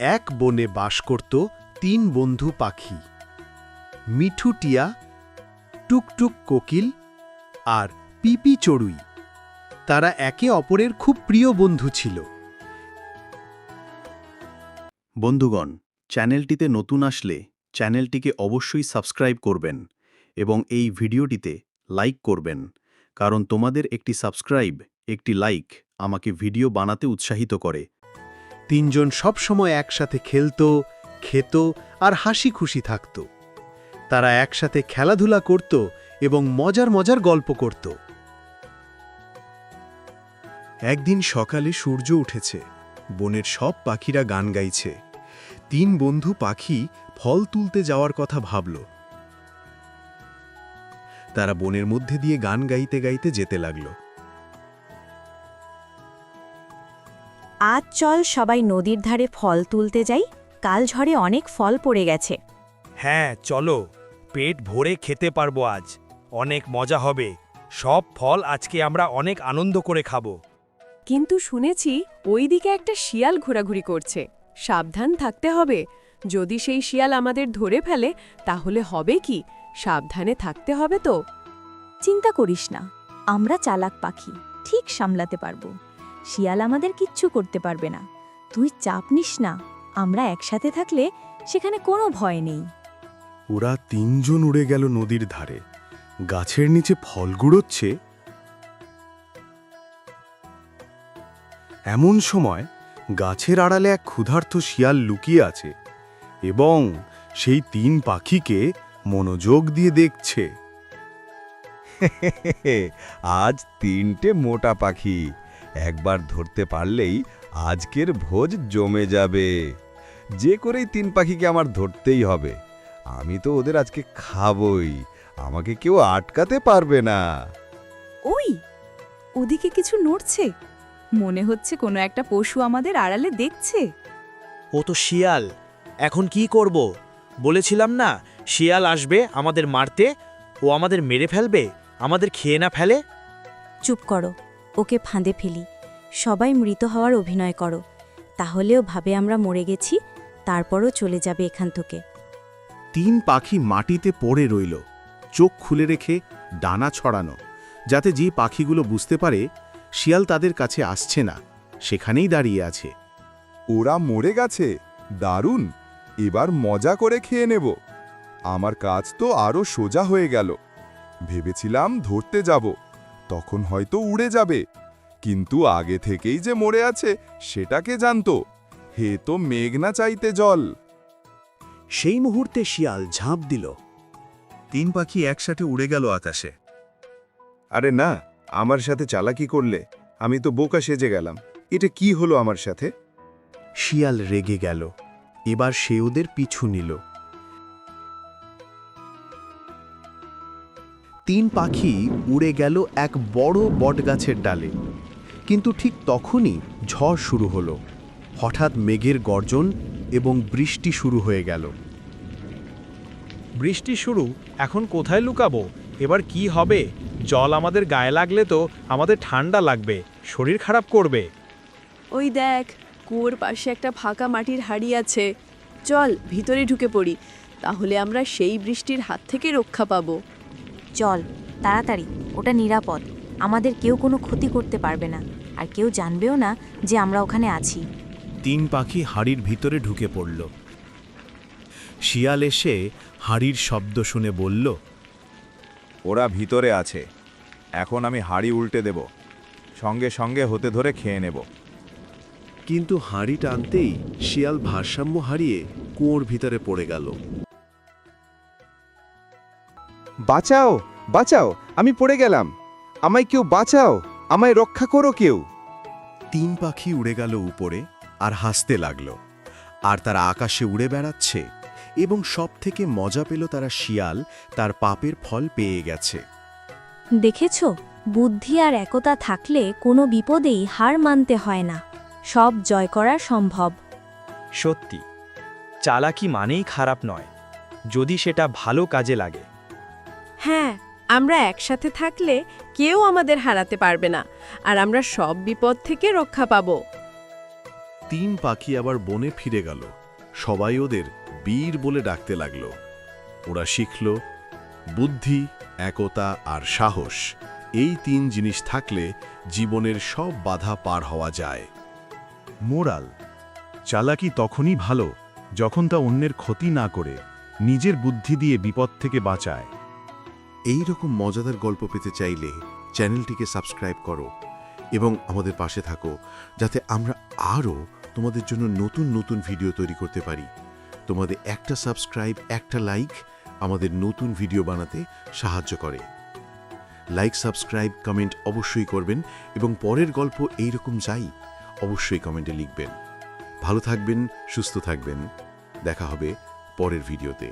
এক বনে বাস করত তিন বন্ধু পাখি। মিঠু টিয়া, টুকটুক কোকিল আর পিপি চড়ুই। তারা একে অপরের খুব প্রিয় বন্ধু ছিল। বন্ধুগণ, চ্যানেলটিতে নতুন আসলে চ্যানেলটিকে অবশ্যই সাবস্ক্রাইব করবেন এবং এই ভিডিওটিতে লাইক করবেন। কারণ তোমাদের একটি সাবস্ক্রাইব, একটি লাইক আমাকে ভিডিও বানাতে উৎসাহিত করে। তিনজন সবসময় একসাথে খেলত, খেত আর হাসি খুশি থাকত। তারা একসাথে খেলাধুলা করত এবং মজার মজার গল্প করত। একদিন সকালে সূর্য উঠেছে, বনের সব পাখিরা গান গাইছে। তিন বন্ধু পাখি ফল তুলতে যাওয়ার কথা ভাবল। তারা বনের মধ্যে দিয়ে গান গাইতে গাইতে যেতে লাগল। আজ চল সবাই নদীর ধারে ফল তুলতে যাই কাল ঝড়ে অনেক ফল পড়ে গেছে। হ্যাঁ চলো পেট ভরে খেতে পারব আজ অনেক মজা হবে সব ফল আজকে আমরা অনেক আনন্দ করে খাব। কিন্তু শুনেছি ওইদিকে একটা শিয়াল ঘোরাঘুরি করছে সাবধান থাকতে হবে যদি সেই শিয়াল আমাদের ধরে ফেলে তাহলে হবে কি সাবধানে থাকতে হবে তো। চিন্তা করিস না আমরা চালাক পাখি ঠিক সামলাতে পারব। শিয়াল আমাদের কিচ্ছু করতে পারবে না। তুই চাপ নিস না আমরা একসাথে থাকলে সেখানে কোনো ভয় নেই। ওরা তিনজন উড়ে গেল নদীর ধারে। গাছের নিচে ফল গুড়োচ্ছে। এমন সময় গাছের আড়ালে এক ক্ষুধার্ত শিয়াল লুকিয়ে আছে এবং সেই তিন পাখিকে মনোযোগ দিয়ে দেখছে। আজ তিনটে মোটা পাখি। একবার ধরতে পারলেই আজকের ভোজ জমে যাবে। যে করেই তিন পাখিকে আমার ধরতেই হবে। আমি তো ওদের আজকে খাবই আমাকে কেউ আটকাতে পারবে না। ওই ওদিকে কিছু নড়ছে। মনে হচ্ছে কোনো একটা পশু আমাদের আড়ালে দেখছে। ও তো শিয়াল এখন কি করব? বলেছিলাম না শিয়াল আসবে আমাদের মারতে ও আমাদের মেরে ফেলবে আমাদের খেয়ে না ফেলে? চুপ করো। ওকে ফাঁদে ফেলি। সবাই মৃত হওয়ার অভিনয় করো। তাহলেও ভাবে আমরা মরে গেছি তারপরও চলে যাবে এখান থেকে। তিন পাখি মাটিতে পড়ে রইল। চোখ খুলে রেখে ডানা ছড়ানো যাতে যে পাখিগুলো বুঝতে পারে শিয়াল তাদের কাছে আসছে না সেখানেই দাঁড়িয়ে আছে। ওরা মরে গেছে। দারুণ! এবার মজা করে খেয়ে নেব। আমার কাজ তো আরও সোজা হয়ে গেল। ভেবেছিলাম ধরতে যাব। তখন হয়তো উড়ে যাবে। কিন্তু আগে থেকেই যে মরে আছে সেটাকে জানতো। হে তো মেঘনা চাইতে জল। সেই মুহূর্তে শিয়াল ঝাঁপ দিল। তিন পাখি একসাথে উড়ে গেল আকাশে। আরে না আমার সাথে চালাকি করলে আমি তো বোকা সেজে গেলাম। এটা কি হলো আমার সাথে? শিয়াল রেগে গেল। এবার সে ওদের পিছু নিল। তিন পাখি উড়ে গেল এক বড় বটগাছের ডালে। কিন্তু ঠিক তখনই ঝড় শুরু হলো। হঠাৎ মেঘের গর্জন এবং বৃষ্টি শুরু হয়ে গেল। বৃষ্টি শুরু এখন কোথায় লুকাবো? এবার কি হবে? জল আমাদের গায়ে লাগলে তো আমাদের ঠান্ডা লাগবে শরীর খারাপ করবে। ওই দেখ কুয়োর পাশে একটা ফাঁকা মাটির হাড়ি আছে। চল ভিতরে ঢুকে পড়ি তাহলে আমরা সেই বৃষ্টির হাত থেকে রক্ষা পাবো। চল তাড়াতাড়ি ওটা নিরাপদ। আমাদের কেউ কোনো ক্ষতি করতে পারবে না আর কেউ জানবেও না যে আমরা ওখানে আছি। তিন পাখি হাড়ির ভিতরে ঢুকে পড়ল। শিয়াল এসে হাড়ির শব্দ শুনে বলল ওরা ভিতরে আছে এখন আমি হাড়ি উল্টে দেব সঙ্গে সঙ্গে হতে ধরে খেয়ে নেব। কিন্তু হাঁড়ি টানতেই শিয়াল ভারসাম্য হারিয়ে কুয়োর ভিতরে পড়ে গেল। বাঁচাও! বাঁচাও আমি পড়ে গেলাম। আমায় কেউ বাঁচাও আমায় রক্ষা করো কেউ। তিন পাখি উড়ে গেল উপরে আর হাসতে লাগল। আর তারা আকাশে উড়ে বেড়াচ্ছে এবং সব থেকে মজা পেল তারা শিয়াল তার পাপের ফল পেয়ে গেছে। দেখেছ বুদ্ধি আর একতা থাকলে কোনো বিপদেই হার মানতে হয় না। সব জয় করা সম্ভব। সত্যি চালাকি মানেই খারাপ নয় যদি সেটা ভালো কাজে লাগে। হ্যাঁ আমরা একসাথে থাকলে কেউ আমাদের হারাতে পারবে না, আর আমরা সব বিপদ থেকে রক্ষা পাবো। তিন পাখি আবার বনে ফিরে গেল। সবাই ওদের বীর বলে ডাকতে লাগল। ওরা শিখল, বুদ্ধি, একতা আর সাহস, এই তিন জিনিস থাকলে জীবনের সব বাধা পার হওয়া যায়। মোরাল, চালাকি তখনই ভালো যখন তা অন্যের ক্ষতি না করে, নিজের বুদ্ধি দিয়ে বিপদ থেকে বাঁচায়। এই রকম মজাদার গল্প পেতে চাইলে চ্যানেলটিকে সাবস্ক্রাইব করো এবং আমাদের পাশে থাকো যাতে আমরা আরও তোমাদের জন্য নতুন নতুন ভিডিও তৈরি করতে পারি। তোমাদের একটা সাবস্ক্রাইব, একটা লাইক আমাদের নতুন ভিডিও বানাতে সাহায্য করে। লাইক, সাবস্ক্রাইব, কমেন্ট অবশ্যই করবেন এবং পরের গল্প এই রকম যাই অবশ্যই কমেন্টে লিখবেন। ভালো থাকবেন, সুস্থ থাকবেন। দেখা হবে পরের ভিডিওতে।